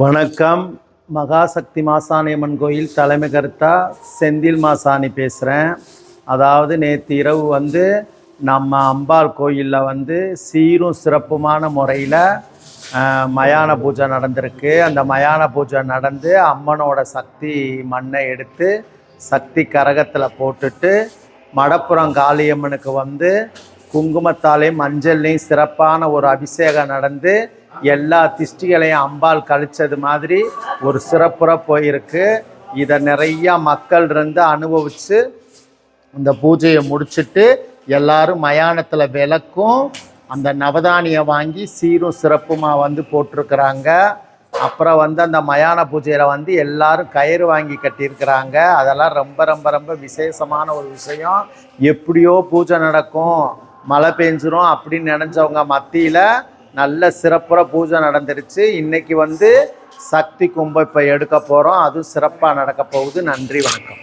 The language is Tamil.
வணக்கம். மகாசக்தி மாசாணியம்மன் கோயில் தலைமை கருத்தா செந்தில் மாசாணி பேசுகிறேன் அதாவது நேற்று இரவு வந்து நம்ம அம்பாள் கோயிலில் வந்து சீரும் சிறப்புமான முறையில் மயான பூஜை நடந்திருக்கு. அந்த மயான பூஜை நடந்து அம்மனோட சக்தி மண்ணை எடுத்து சக்தி கரகத்தில் போட்டுட்டு மடப்புறம் காளியம்மனுக்கு வந்து குங்குமத்தாலையும் மஞ்சள்லையும் சிறப்பான ஒரு அபிஷேகம் நடந்து எல்லா திஷ்டிகளையும் அம்பாள் கழிச்சது மாதிரி ஒரு சிறப்புற போயிருக்கு. இதை நிறையா மக்கள் இருந்து அனுபவித்து இந்த பூஜையை முடிச்சிட்டு எல்லாரும் மயானத்தில் விளக்கும். அந்த நவதானியை வாங்கி சீரும் சிறப்புமாக வந்து போட்டிருக்கிறாங்க. அப்புறம் வந்து அந்த மயான பூஜையில் வந்து எல்லாரும் கயிறு வாங்கி கட்டியிருக்கிறாங்க. அதெல்லாம் ரொம்ப ரொம்ப ரொம்ப விசேஷமான ஒரு விஷயம். எப்படியோ பூஜை நடக்கும். மழை பெஞ்சிரும் அப்படின்னு நினச்சவங்க மத்தியில் நல்ல சிறப்புற பூஜை நடந்துருச்சு. இன்னைக்கு வந்து சக்தி கும்பம் இப்போ எடுக்க போகிறோம் அதுவும் சிறப்பாக நடக்க போகுது. நன்றி வணக்கம்.